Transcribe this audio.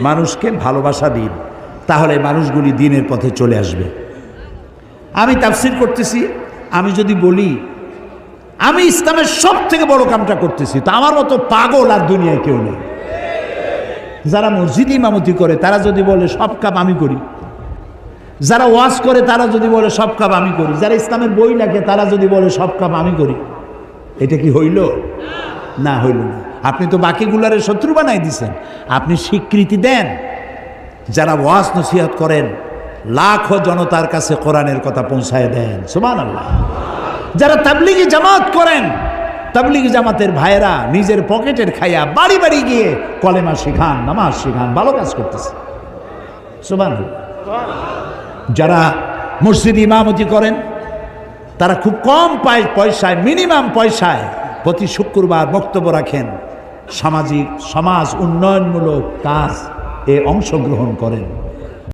মানুষকে ভালোবাসা দিন, তাহলে মানুষগুলি দিনের পথে চলে আসবে। আমি তাফসির করতেছি, আমি যদি বলি, আমি ইসলামের সব থেকে বড় কামটা করতেছি, তো আমার মতো পাগল আর দুনিয়ায় কেউ নেই। যারা মসজিদ ইমামতি করে, তারা যদি বলে, সব কাম আমি করি। যারা ওয়াজ করে, তারা যদি বলে, সব কাম আমি করি। যারা ইসলামের বই লেখে, তারা যদি বলে, সব কাম আমি করি। এটা কি হইল? না হইল না। আপনি তো বাকিগুলারে শত্রু বানাই দিছেন। আপনি স্বীকৃতি দেন। যারা ওয়াজ নসিহত করেন, লাখো জনতার কাছে কোরআনের কথা পৌঁছায় দেন। সুমান আল্লাহ যারা তাবলিগি জামাত করেন, তাবলিগি জামাতের ভাইয়েরা নিজের পকেটের খাইয়া বাড়ি বাড়ি গিয়ে কলেমা শিখান, নামাজ শিখান, ভালো কাজ করতেছে। সুমান যারা মসজিদ ইমামতি করেন, তারা খুব কম পায় পয়সায়, মিনিমাম পয়সায় প্রতি শুক্রবার বক্তব্য রাখেন। সামাজিক সমাজ উন্নয়নমূলক কাজ এ অংশগ্রহণ করেন।